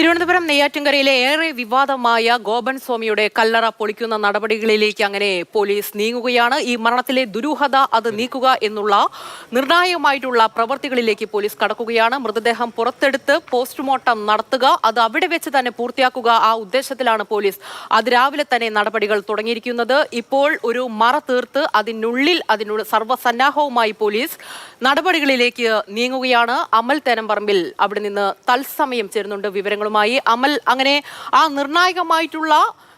തിരുവനന്തപുരം നെയ്യാറ്റിൻകരയിലെ ഏറെ വിവാദമായ ഗോപൻ സ്വാമിയുടെ കല്ലറ പൊളിക്കുന്ന നടപടികളിലേക്ക് അങ്ങനെ പോലീസ് നീങ്ങുകയാണ്. ഈ മരണത്തിലെ ദുരൂഹത അത് നീക്കുക എന്നുള്ള നിർണായകമായിട്ടുള്ള പ്രവൃത്തികളിലേക്ക് പോലീസ് കടക്കുകയാണ്. മൃതദേഹം പുറത്തെടുത്ത് പോസ്റ്റ്മോർട്ടം നടത്തുക അത് അവിടെ വെച്ച് തന്നെ പൂർത്തിയാക്കുക ആ ഉദ്ദേശത്തിലാണ് പോലീസ് അതിരാവിലെ തന്നെ നടപടികൾ തുടങ്ങിയിരിക്കുന്നത്. ഇപ്പോൾ ഒരു മറ തീർത്ത് അതിനുള്ളിൽ അതിനുള്ള സർവസന്നാഹവുമായി പോലീസ് നടപടികളിലേക്ക് നീങ്ങുകയാണ്. അമൽ തേനമ്പറമ്പിൽ അവിടെ നിന്ന് തത്സമയം ചേരുന്നുണ്ട് വിവരങ്ങളുമായി അമൽ അങ്ങനെ ആ നിർണായകമായിട്ടുള്ള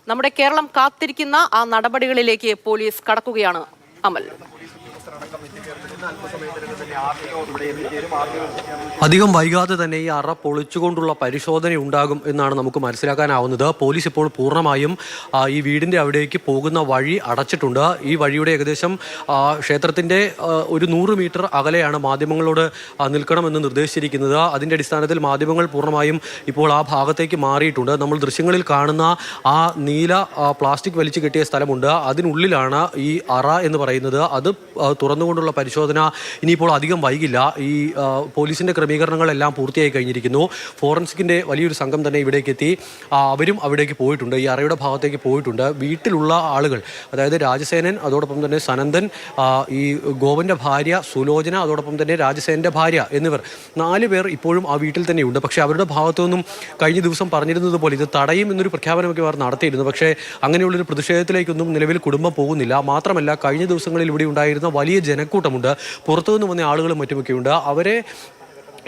നമ്മുടെ കേരളം കാത്തിരിക്കുന്ന ആ നടപടികളിലേക്ക് പോലീസ് കടക്കുകയാണ് അമൽ. അധികം വൈകാതെ തന്നെ ഈ അറ പൊളിച്ചുകൊണ്ടുള്ള പരിശോധന ഉണ്ടാകും എന്നാണ് നമുക്ക് മനസ്സിലാക്കാനാവുന്നത്. പോലീസ് ഇപ്പോൾ പൂർണമായും ഈ വീടിന്റെ അവിടേക്ക് പോകുന്ന വഴി അടച്ചിട്ടുണ്ട്. ഈ വഴിയുടെ ഏകദേശം ക്ഷേത്രത്തിന്റെ ഒരു നൂറ് മീറ്റർ അകലെയാണ് മാധ്യമങ്ങളോട് നിൽക്കണമെന്ന് നിർദ്ദേശിച്ചിരിക്കുന്നത്. അതിന്റെ അടിസ്ഥാനത്തിൽ മാധ്യമങ്ങൾ പൂർണമായും ഇപ്പോൾ ആ ഭാഗത്തേക്ക് മാറിയിട്ടുണ്ട്. നമ്മൾ ദൃശ്യങ്ങളിൽ കാണുന്ന ആ നീല പ്ലാസ്റ്റിക് വലിച്ചു കെട്ടിയ സ്ഥലമുണ്ട്. അതിനുള്ളിലാണ് ഈ അറ എന്ന് പറയുന്നത്. അത് തുറന്നുകൊണ്ടുള്ള പരിശോധന ഇനിയിപ്പോൾ അധികം വൈകില്ല. ഈ പോലീസിന്റെ ക്രമീകരണങ്ങളെല്ലാം പൂർത്തിയായി കഴിഞ്ഞിരിക്കുന്നു. ഫോറൻസിക്കിന്റെ വലിയൊരു സംഘം തന്നെ ഇവിടേക്ക് എത്തി അവരും അവിടേക്ക് പോയിട്ടുണ്ട്. ഈ അറയുടെ ഭാഗത്തേക്ക് പോയിട്ടുണ്ട്. വീട്ടിലുള്ള ആളുകൾ അതായത് രാജസേനൻ അതോടൊപ്പം തന്നെ സനന്ദൻ ഈ ഗോവന്റെ ഭാര്യ സുലോചന അതോടൊപ്പം തന്നെ രാജസേനന്റെ ഭാര്യ എന്നിവർ നാല് പേർ ഇപ്പോഴും ആ വീട്ടിൽ തന്നെയുണ്ട്. പക്ഷേ അവരുടെ ഭാഗത്തുനിന്നും കഴിഞ്ഞ ദിവസം പറഞ്ഞിരുന്നത് പോലെ ഇത് തടയും എന്നൊരു പ്രഖ്യാപനമൊക്കെ അവർ നടത്തിയിരുന്നു. പക്ഷേ അങ്ങനെയുള്ളൊരു പ്രതിഷേധത്തിലേക്കൊന്നും നിലവിൽ കുടുംബം പോകുന്നില്ല. മാത്രമല്ല കഴിഞ്ഞ ദിവസങ്ങളിൽ ഇവിടെ ഉണ്ടായിരുന്ന വലിയ ജനക്കൂട്ടമുണ്ട്. പുറത്തുനിന്ന് വന്ന ആളുകളും മറ്റുമൊക്കെയുണ്ട്. അവരെ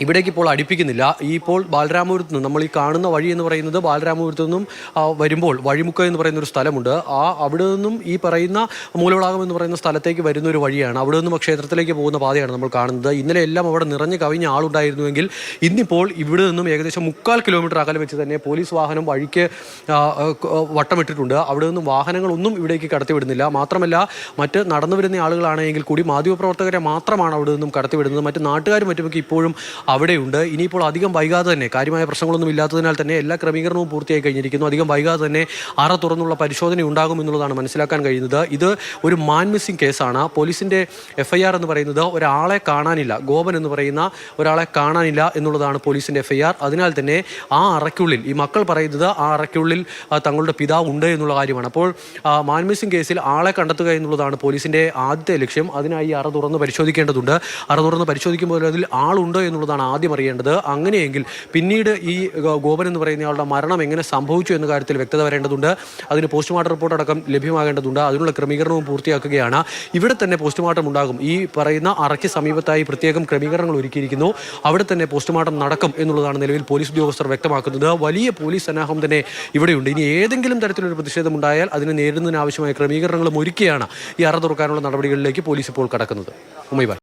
ഇവിടേക്ക് ഇപ്പോൾ അടുപ്പിക്കുന്നില്ല. ഈ ഇപ്പോൾ ബാലരാമപുരത്ത് നിന്ന് നമ്മൾ ഈ കാണുന്ന വഴി എന്ന് പറയുന്നത് ബാലരാമപുരത്ത് നിന്നും വരുമ്പോൾ വഴിമുക്ക എന്ന് പറയുന്ന ഒരു സ്ഥലമുണ്ട്. ആ അവിടെ നിന്നും ഈ പറയുന്ന മൂലവളാകം എന്ന് പറയുന്ന സ്ഥലത്തേക്ക് വരുന്ന ഒരു വഴിയാണ്. അവിടെ നിന്നും ക്ഷേത്രത്തിലേക്ക് പോകുന്ന പാതയാണ് നമ്മൾ കാണുന്നത്. ഇന്നലെ എല്ലാം അവിടെ നിറഞ്ഞു കവിഞ്ഞ ആളുണ്ടായിരുന്നുവെങ്കിൽ ഇന്നിപ്പോൾ ഇവിടെ നിന്നും ഏകദേശം മുക്കാൽ കിലോമീറ്റർ അകലെ വെച്ച് തന്നെ പോലീസ് വാഹനം വഴിക്ക് വട്ടമിട്ടിട്ടുണ്ട്. അവിടെ നിന്നും വാഹനങ്ങളൊന്നും ഇവിടേക്ക് കടത്തിവിടുന്നില്ല. മാത്രമല്ല മറ്റ് നടന്നു വരുന്ന ആളുകളാണെങ്കിൽ കൂടി മാധ്യമപ്രവർത്തകരെ മാത്രമാണ് അവിടെ നിന്നും കടത്തിവിടുന്നത്. മറ്റ് നാട്ടുകാരും മറ്റുമൊക്കെ ഇപ്പോഴും അവിടെയുണ്ട്. ഇനിയിപ്പോൾ അധികം വൈകാതെ തന്നെ കാര്യമായ പ്രശ്നങ്ങളൊന്നും ഇല്ലാത്തതിനാൽ തന്നെ എല്ലാ ക്രമീകരണവും പൂർത്തിയായി കഴിഞ്ഞിരിക്കുന്നു. അധികം വൈകാതെ തന്നെ അറ തുറന്നുള്ള പരിശോധന ഉണ്ടാകും എന്നുള്ളതാണ് മനസ്സിലാക്കാൻ കഴിയുന്നത്. ഇത് ഒരു മാൻ മിസ്സിംഗ് കേസാണ്. പോലീസിന്റെ എഫ് ഐ ആർ എന്ന് പറയുന്നത് ഒരാളെ കാണാനില്ല ഗോപൻ എന്ന് പറയുന്ന ഒരാളെ കാണാനില്ല എന്നുള്ളതാണ് പോലീസിന്റെ എഫ് ഐ ആർ അതിനാൽ തന്നെ ആ അറയ്ക്കുള്ളിൽ ഈ മക്കൾ പറയുന്നത് ആ അറയ്ക്കുള്ളിൽ തങ്ങളുടെ പിതാവ് ഉണ്ട് എന്നുള്ള കാര്യമാണ്. അപ്പോൾ മാൻ മിസ്സിംഗ് കേസിൽ ആളെ കണ്ടെത്തുക എന്നുള്ളതാണ് പോലീസിന്റെ ആദ്യത്തെ ലക്ഷ്യം. അതിനായി അറ തുറന്ന് പരിശോധിക്കേണ്ടതുണ്ട്. അറ തുറന്ന് പരിശോധിക്കുമ്പോൾ അതിൽ ആളുണ്ടോ എന്നുള്ളതാണ് ആദ്യം അറിയേണ്ടത്. അങ്ങനെയെങ്കിൽ പിന്നീട് ഈ ഗോപൻ എന്ന് പറയുന്ന ആളുടെ മരണം എങ്ങനെ സംഭവിച്ചു എന്ന കാര്യത്തിൽ വ്യക്തത വരേണ്ടതുണ്ട്. അതിന് പോസ്റ്റ്മോർട്ടം റിപ്പോർട്ട് അടക്കം ലഭ്യമാകേണ്ടതുണ്ട്. അതിനുള്ള ക്രമീകരണവും പൂർത്തിയാക്കുകയാണ്. ഇവിടെ തന്നെ പോസ്റ്റ്മോർട്ടം ഉണ്ടാകും. ഈ പറയുന്ന അറയ്ക്ക് സമീപത്തായി പ്രത്യേകം ക്രമീകരണങ്ങൾ ഒരുക്കിയിരിക്കുന്നു. അവിടെ തന്നെ പോസ്റ്റ്മോർട്ടം നടക്കും എന്നുള്ളതാണ് നിലവിൽ പോലീസ് ഉദ്യോഗസ്ഥർ വ്യക്തമാക്കുന്നത്. വലിയ പോലീസ് സന്നാഹം തന്നെ ഇവിടെയുണ്ട്. ഇനി ഏതെങ്കിലും തരത്തിലൊരു പ്രതിഷേധം ഉണ്ടായാൽ അതിനെ നേരിടുന്നതിന് ആവശ്യമായ ക്രമീകരണങ്ങളും ഒരുക്കിയാണ് ഈ അറ തുറക്കാനുള്ള നടപടികളിലേക്ക് പോലീസ് ഇപ്പോൾ കടക്കുന്നത്. ഉമ്മൈബായ്